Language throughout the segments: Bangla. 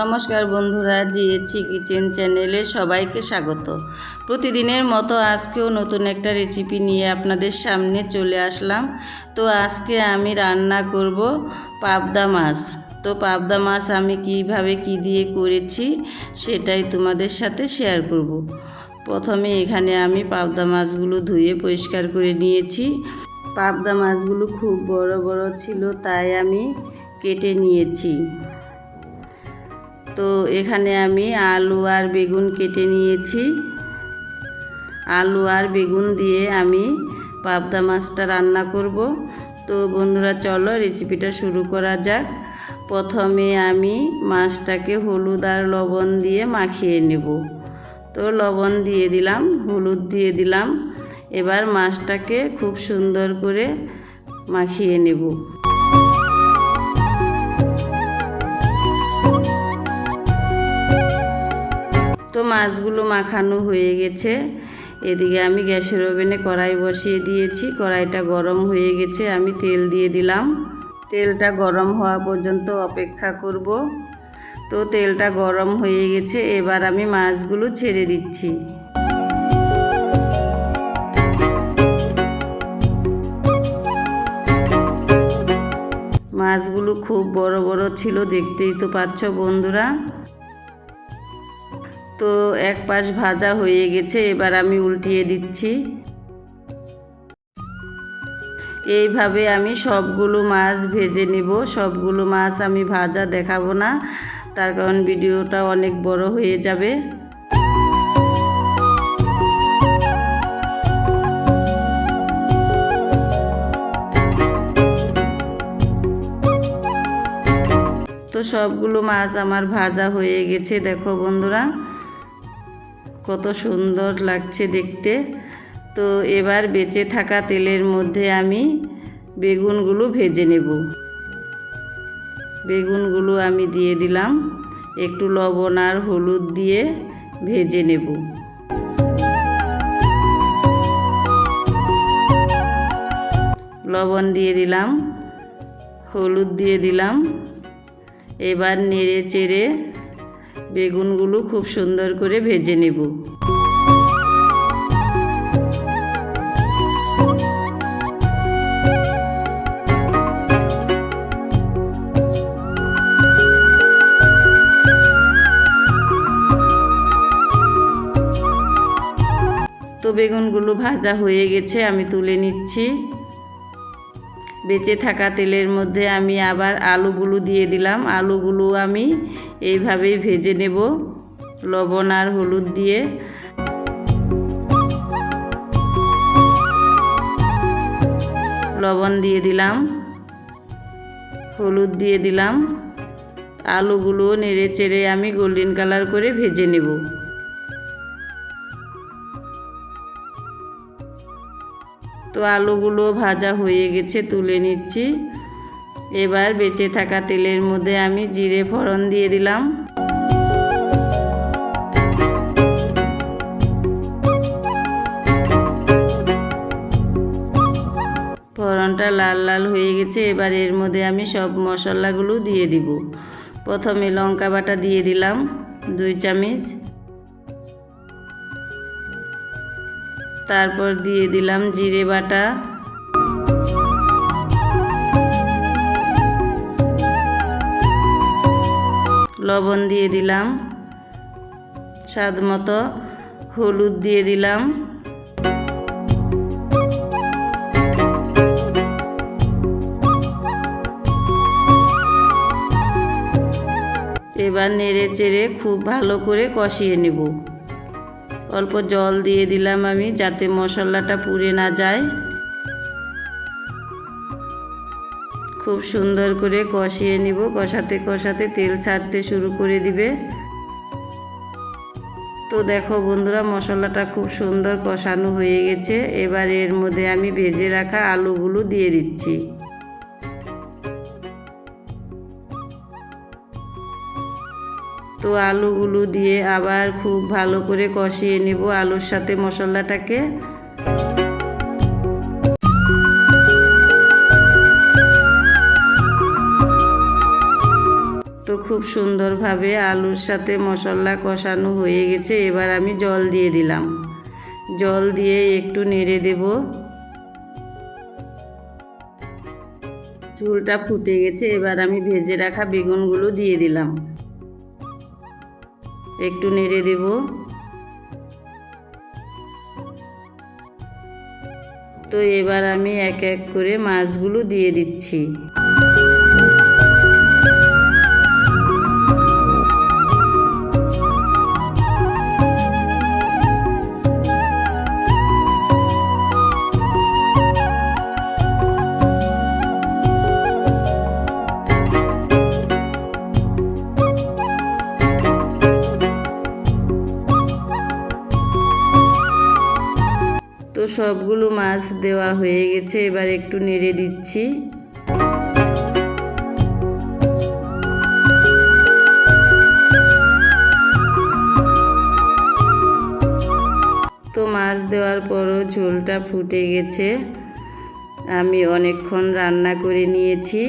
নমস্কার বন্ধুরা জিএচি কিচেন চ্যানেলে সবাইকে স্বাগত। প্রতিদিনের মতো আজকেও নতুন একটা রেসিপি নিয়ে আপনাদের সামনে চলে আসলাম। তো আজকে আমি রান্না করব পাবদা মাছ। তো পাবদা মাছ আমি কীভাবে কি দিয়ে করেছি সেটাই তোমাদের সাথে শেয়ার করব। প্রথমে এখানে আমি পাবদা মাছগুলো ধুয়ে পরিষ্কার করে নিয়েছি। পাবদা মাছগুলো খুব বড় বড় ছিল, তাই আমি কেটে নিয়েছি। তো এখানে আমি আলু আর বেগুন কেটে নিয়েছি। আলু আর বেগুন দিয়ে আমি পাবদা মাছটা রান্না করব। তো বন্ধুরা, চলো রেসিপিটা শুরু করা যাক। প্রথমে আমি মাছটাকে হলুদ আর লবণ দিয়ে মাখিয়ে নেব। তো লবণ দিয়ে দিলাম, হলুদ দিয়ে দিলাম। এবার মাছটাকে খুব সুন্দর করে মাখিয়ে নেব। তো মাছগুলো মাখানো হয়ে গেছে। এদিকে আমি গ্যাসের ওভেনে কড়াই বসিয়ে দিয়েছি। কড়াইটা গরম হয়ে গেছে, আমি তেল দিয়ে দিলাম। তেলটা গরম হওয়া পর্যন্ত অপেক্ষা করব। তো তেলটা গরম হয়ে গেছে, এবার আমি মাছগুলো ছেড়ে দিচ্ছি। মাছগুলো খুব বড় বড় ছিল, দেখতেই তো পাচ্ছ বন্ধুরা। তো এক পাশ ভাজা হয়ে গেছে, এবার আমি উল্টিয়ে দিচ্ছি। এইভাবে আমি সবগুলো মাছ ভেজে নিব। সবগুলো মাছ আমি ভাজা দেখাবো না, তার কারণ ভিডিওটা অনেক বড় হয়ে যাবে। তো সবগুলো মাছ আমার ভাজা হয়ে গেছে, দেখো বন্ধুরা। কত সুন্দর লাগছে দেখতে। তো এবার বেঁচে থাকা তেলের মধ্যে আমি বেগুনগুলো ভেজে নেব। বেগুনগুলো আমি দিয়ে দিলাম। একটু লবণ আর হলুদ দিয়ে ভেজে নেব। লবণ দিয়ে দিলাম, হলুদ দিয়ে দিলাম। এবার নেড়ে চেড়ে বেগুনগুলো খুব সুন্দর করে ভেজে নেব। তো বেগুনগুলো ভাজা হয়ে গেছে আমি তুলে নিচ্ছি। বেঁচে থাকা তেলের মধ্যে আমি আবার আলুগুলো দিয়ে দিলাম। আলুগুলো আমি এইভাবেই ভেজে নেব, লবণ আর হলুদ দিয়ে। লবণ দিয়ে দিলাম, হলুদ দিয়ে দিলাম। আলুগুলো নেড়ে চেড়ে আমি গোল্ডেন কালার করে ভেজে নেব। তো আলুগুলো ভাজা হয়ে গেছে, তুলে নিচ্ছি। এবার বেঁচে থাকা তেলের মধ্যে আমি জিরে ফোড়ন দিয়ে দিলাম। ফোড়নটা লাল লাল হয়ে গেছে, এবার এর মধ্যে আমি সব মশলাগুলো দিয়ে দিব। প্রথমে লঙ্কা বাটা দিয়ে দিলাম, দুই চামচ। তারপর দিয়ে দিলাম জিরে বাটা। লবণ দিয়ে দিলাম। স্বাদ মতো হলুদ দিয়ে দিলাম। এবার নেড়ে চেড়ে খুব ভালো করে কষিয়ে নেব। অল্প জল দিয়ে দিলাম আমি যাতে মশলাটা পুড়ে না যায়। খুব সুন্দর করে কষিয়ে নিব, কষাতে কষাতে তেল ছাড়তে শুরু করে দিবে। তো দেখো বন্ধুরা, মশলাটা খুব সুন্দর কষানো হয়ে গেছে। এবার এর মধ্যে আমি ভেজে রাখা আলুগুলো দিয়ে দিচ্ছি। তো আলুগুলো দিয়ে আবার খুব ভালো করে কষিয়ে নিব আলুর সাথে মশলাটাকে। তো খুব সুন্দরভাবে আলুর সাথে মশলা কষানো হয়ে গেছে, এবার আমি জল দিয়ে দিলাম। জল দিয়ে একটু নেড়ে দেব। ঝুলটা ফুটে গেছে, এবার আমি ভেজে রাখা বেগুনগুলো দিয়ে দিলাম। একটু নেড়ে দেব। তো এবার আমি এক এক করে মাছগুলো দিয়ে দিচ্ছি। সবগুলো মাছ দেওয়া হয়ে গেছে, এবার একটু নেড়ে দিচ্ছি। তো মাছ দেওয়ার পরও ঝোলটা ফুটে গেছে। আমি অনেকক্ষণ রান্না করে নিয়েছি।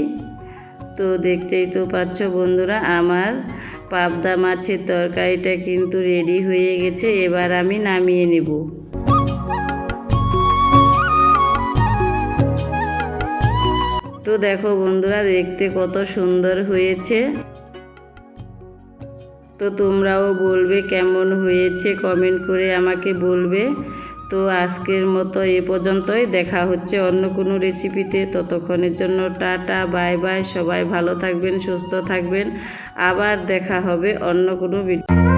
তো দেখতেই তো পাচ্ছ বন্ধুরা, আমার পাবদা মাছের তরকারিটা কিন্তু রেডি হয়ে গেছে, এবার আমি নামিয়ে নেব। তো দেখো বন্ধুরা, দেখতে কত সুন্দর হয়েছে। তো তোমরাও বলবে কেমন হয়েছে কমেন্ট করে আমাকে বলবে। তো আজকের মতো এ পর্যন্তই, দেখা হচ্ছে অন্য কোনো রেসিপিতে ততক্ষণের জন্য টাটা বাই বাই সবাই ভালো থাকবেন, সুস্থ থাকবেন। আবার দেখা হবে অন্য কোনো ভিডিও